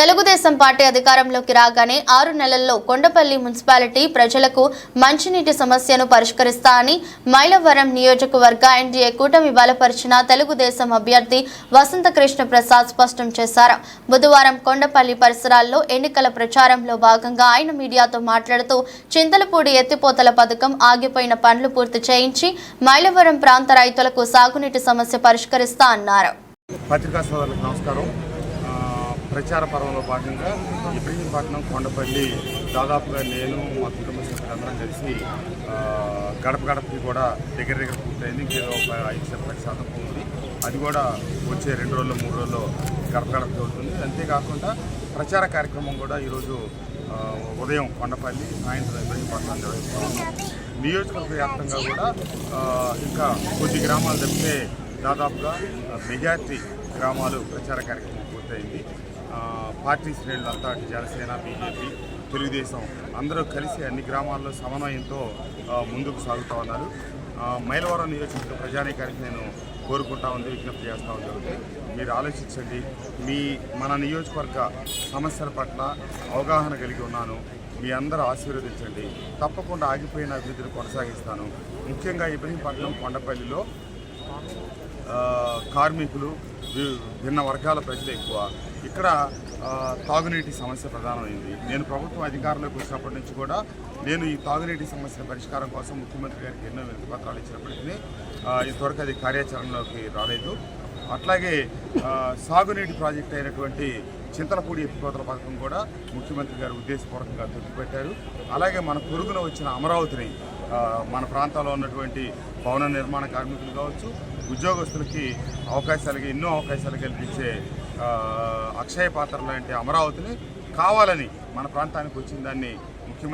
Telugu Desam party అధికారంలోకి రాగానే ఆరు నెలల్లో కొండపల్లి మున్సిపాలిటీ ప్రజలకు మంచినీటి సమస్యను పరిష్కరిస్తా అని మైలవరం నియోజకవర్గ ఎన్డీఏ కూటమి బలపరిచిన తెలుగుదేశం అభ్యర్థి వసంతకృష్ణ ప్రసాద్ స్పష్టం చేశారు. బుధవారం కొండపల్లి పరిసరాల్లో ఎన్నికల ప్రచారంలో భాగంగా ఆయన మీడియాతో మాట్లాడుతూ చింతలపూడి ఎత్తిపోతల పథకం ఆగిపోయిన పనులు పూర్తి చేయించి మైలవరం ప్రాంత రైతులకు సాగునీటి సమస్య పరిష్కరిస్తా అన్నారు. పత్రికా సోదరులకు నమస్కారం. ప్రచార పర్వంలో భాగంగా ఇబ్రహీంపట్నం కొండపల్లి దాదాపుగా నేను మా కుటుంబ సభ్యులందరం కలిసి గడప గడపకి కూడా దగ్గర దగ్గర పూర్తయింది. ఇంకేదో ఒక ఐదు శాతం పది శాతం ఉంది అది కూడా వచ్చే రెండు రోజులు మూడు రోజుల్లో గడప గడపకి అవుతుంది. అంతేకాకుండా ప్రచార కార్యక్రమం కూడా ఈరోజు ఉదయం కొండపల్లి సాయంత్రం ఇబ్రహీంపట్నం జరుగుతుంది. నియోజకవర్గ వ్యాప్తంగా కూడా ఇంకా కొద్ది గ్రామాలు తప్పితే దాదాపుగా మెజార్టీ గ్రామాలు ప్రచార కార్యక్రమం పూర్తయింది. పార్టీ శ్రేణులంతా జనసేన బీజేపీ తెలుగుదేశం అందరూ కలిసి అన్ని గ్రామాల్లో సమన్వయంతో ముందుకు సాగుతూ ఉన్నారు. మైలవరం నియోజకవర్గ ప్రజానీకానికి నేను కోరుకుంటా ఉంది విజ్ఞప్తి చేస్తూ ఉంది. మీరు ఆలోచించండి మీ మన నియోజకవర్గ సమస్యల పట్ల అవగాహన కలిగి ఉన్నాను. మీ అందరూ ఆశీర్వదించండి. తప్పకుండా ఆగిపోయిన అభివృద్ధిని కొనసాగిస్తాను. ముఖ్యంగా ఇబ్రహీంపట్నం కొండపల్లిలో కార్మికులు వి- భిన్న వర్గాల ప్రజలు ఎక్కువ. ఇక్కడ తాగునీటి సమస్య ప్రధానమైంది. నేను ప్రభుత్వం అధికారంలోకి వచ్చినప్పటి నుంచి కూడా నేను ఈ తాగునీటి సమస్య పరిష్కారం కోసం ముఖ్యమంత్రి గారికి ఎన్నో వినతి పత్రాలు ఇచ్చినప్పటికీ ఇంతవరకు అది కార్యాచరణలోకి రాలేదు. అట్లాగే సాగునీటి ప్రాజెక్ట్ అయినటువంటి చింతలపూడి ఎత్తిపోతల పథకం కూడా ముఖ్యమంత్రి గారు ఉద్దేశపూర్వకంగా తెచ్చిపెట్టారు అలాగే మన పొరుగున వచ్చిన అమరావతిని మన ప్రాంతాల్లో ఉన్నటువంటి భవన నిర్మాణ కార్మికులు కావచ్చు ఉద్యోగస్తులకి అవకాశాలకి ఎన్నో అవకాశాలు కల్పించే అక్షయ పాత్ర లాంటి అమరావతిని కావాలని మన ప్రాంతానికి వచ్చిన దాన్ని ముఖ్యమంత్రి